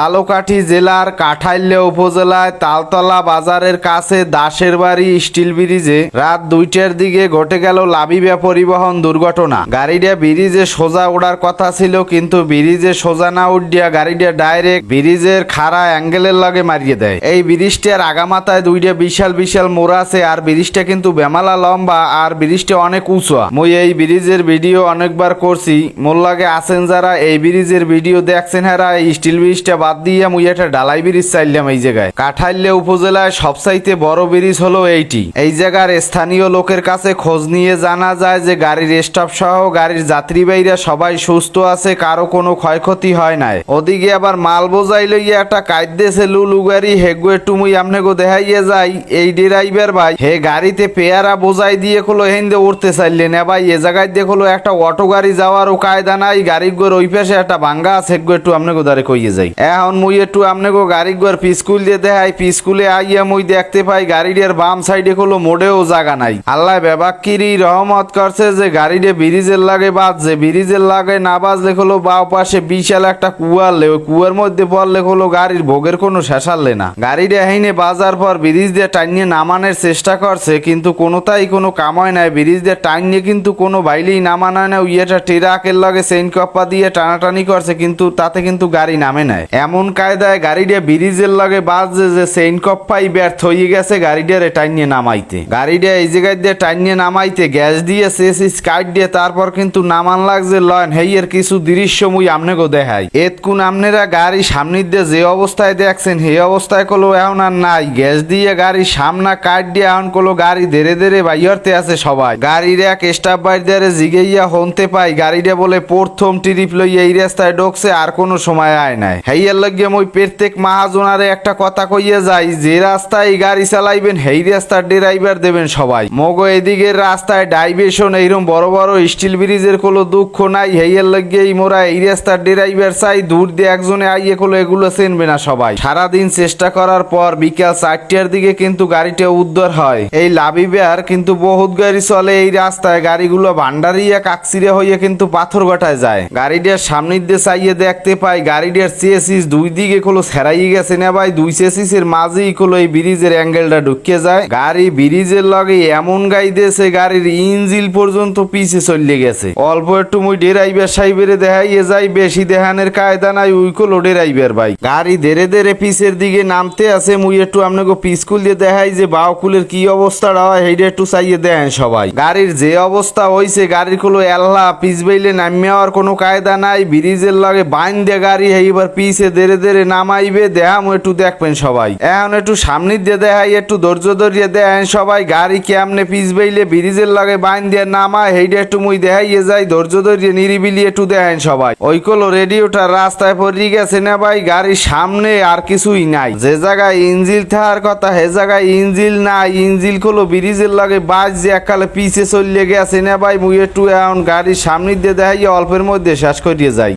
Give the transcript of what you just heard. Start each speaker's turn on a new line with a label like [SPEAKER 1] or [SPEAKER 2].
[SPEAKER 1] লালকাঠি জেলার কাঠাইল্যা উপজেলায় তালতলা বাজারের কাছে দাসের বাড়ি স্টিল ব্রিজে রাত দুইটার দিকে ঘটে গেল লাবিবা পরিবহন দুর্ঘটনা। গাড়িটা ব্রিজে সোজা ওড়ার কথা ছিল, কিন্তু ব্রিজে সোজা না উঠিয়া গাড়িটা ডাইরেক্ট ব্রিজের খাড়া অ্যাঙ্গেলের লগে মারিয়ে দেয়। এই ব্রিজটার আগামাথায় দুইটা বিশাল বিশাল মোড় আছে, আর ব্রিজটা কিন্তু বেমালা লম্বা, আর ব্রিজটা অনেক উঁচা। মুই এই ব্রিজের ভিডিও অনেকবার করছি, মোর লাগে আছেন যারা, এই ব্রিজের ভিডিও দেখছেন হারা, এই স্টিল ব্রিজটা বাদ দিয়ে মুই একটা ডালাই ব্রিজ চাইলাম এই জায়গায়। কাঠাইল্যা উপজেলায় সবচাইতে বড় ব্রিজ হলো এইটি। এই জায়গার স্থানীয় লোকের কাছে খোঁজ নিয়ে জানা যায় যে গাড়ির স্টাফ সহ গাড়ির যাত্রীবাহীরা সবাই সুস্থ আছে, কারও কোনো ক্ষয়ক্ষতি হয় নাই। ওদিকে আবার মাল বোঝাই লইয়া একটা কাইদেছে লুলু গাড়ি। হেগু একটু মুই আমনে গো দেখাইয়ে যাই। এই ড্রাইভার ভাই, হে গাড়িতে পেয়ারা বোঝাই দিয়ে খোলো হেন্দে উঠতে চাইলেন। এ ভাই, এ জায়গায় দেখল একটা অটো গাড়ি যাওয়ারও কায়দা নাই। গাড়ি গোর ওই পাশে একটা ভাঙ্গা আছে। একটু আমনে গো দাঁড়ে কইয়ে যাই। এখন মুই একটু আমনে গো গাড়ি গোর পিস্কুল দিয়ে দেখাই। পিস্কুলে আইয়া মুই দেখতে পাই গাড়িটার বাম সাইডে খোলো মোড়েও জায়গা নাই। আল্লাহ বেবাক্কিরি রহমত করছে যে গাড়িটা ব্রিজের লাগে বাজছে। ব্রিজের লাগে না বাজলে হলো বাও পাশে বিশাল একটা কুয়ার লে ওই কুয়ার মধ্যে পড়লে হলো গাড়ির ভোগের কোনো শেষালে না। গাড়িটা হেইনে বাজার পর ব্রিজ দিয়ে টাইনিয়ে নামানোর চেষ্টা করছে, কিন্তু কোনোটাই কোনো কামায় নাই। ব্রিজ দিয়ে টাইনিয়ে কিন্তু কোনো বাইলেই নামানো না। ইয়েটা ট্রাকের লগে চেইন কপ্পা দিয়ে টানাটানি করছে, কিন্তু তাতে কিন্তু গাড়ি নামে নাই। এমন কায়দায় গাড়িটা ব্রিজের লগে বাজছে যে চেইন কপ্পাই ব্যর্থ হয়ে গেছে গাড়িটারে টাইনিয়ে নামাইতে। গাড়িটা এই জায়গায় দিয়ে টাইনিয়ে নামাইতে, গ্যাস দিয়ে শেষ স্কাইট দিয়ে তারপর কিন্তু নামান লাগছে, লয়ন হেইয়ের কিছু দৃশ্য মুই আমনে গো দেখাই। এত কোন আমনেরা গাড়ি সামনের দিয়ে যে অবস্থায় দেখছেন, সেই অবস্থায় কলো এখন আর নাই। গ্যাস দিয়ে গাড়ি সামনা কাট দিয়ে এখন কলো গাড়ি ধীরে ধীরে বাইরতে আছে সবাই। গাড়ির এক স্টাফ বাইর জিগেইয়া হনতে পাই। গাড়িটা বলে প্রথম ট্রিপ লইয়া এই রাস্তায় ঢোকছে, আর কোনো সময় আয় নাই। হেইয়ার লাগিয়ে মই প্রত্যেক মাহাজনারে একটা কথা কইয়ে যাই, যে রাস্তায় গাড়ি চালাইবেন হেই রাস্তার ড্রাইভার দেবেন সবাই। মগো এদিকের রাস্তায় ডাইভেশন এইরকম বড় বড় স্টিল ব্রিজের কোনো দুঃখ নাই, হেইয়ার লাগিয়েই মোরা এই রাস্তার ড্রাইভার চাই, দূর দিয়ে একজনে আইয়ে কলো এগুলো চেনবে না সবাই। সারাদিন চেষ্টা করার পর বিকাল চারটার দিকে কিন্তু গাড়িটা উদ্ধার হয়। এই লাবিবার কিন্তু বহুত গাড়ি চলে, এই রাস্তায় গাড়িগুলো ভান্ডারিয়া কাকসিরে হইয়া কিন্তু পাথর গটায় যায়। গাড়িটার সামনের দিয়ে চাইয়ে দেখতে পাই, গাড়িটার চেসিস দুই দিকে কলো সেরাই গেছে না ভাই, দুই চেসিসের মাঝেই কলো এই ব্রিজের অ্যাঙ্গেলটা ঢুকে যায়। গাড়ি ব্রিজের লগে এমন গাই দিয়েছে, গাড়ির ইঞ্জিল পর্যন্ত পিছে চলে গেছে। অল্প একটু মুই ডেরাইভার সাইবেরে দেখাইয়ে যাই বেশি দেহানের কায়দা নাই উই কলো ডেরাইভার ভাই। গাড়ি ধীরে ধীরে পিছের দিকে নামতে আছে, মুই একটু আপনাকে পিসকুল দিয়ে দেখাই যে বাউকুলের কি অবস্থাটা হয় সেইটা একটু চাইয়ে দেখেন সবাই। গাড়ির যে অবস্থা হইছে, গাড়ির কলো এল্লা পিস বাইলে নামিয়ে কোনো কায়দা নাই, ব্রিজের লগে বাইন দিয়ে গাড়ি, এইবার পিছে ধীরে ধীরে নামাইবে দেখাম একটু দেখবেন সবাই। এখন একটু সামনের দিয়ে দেখাই একটু ধৈর্য ধরিয়ে দেখেন সবাই, গাড়ি কেমনে পিস বাইলে ব্রিজের লাগে বাইন দিয়ে নামায় সেইটা একটু মুই দেখাইয়ে যাই, ধৈর্য ধরিয়ে নিরিবিলি একটু দেখেন সবাই। ওই কলো রেডিওটা রাস্তায় পড়ে গেছে না ভাই, গাড়ির সামনে আর কিছুই নাই। যে জায়গায় ইঞ্জিল থাকার কথা সে জায়গায় ইঞ্জিল নাই ইঞ্জিল কলো ব্রিজের লাগে বাজ যে এককালে পিছে চলে গেছে না ভাই, মুই একটু এখন গাড়ির সামনে দিয়ে দেখাইয়ে অল্পের মধ্যে শেষ করিয়ে যাই।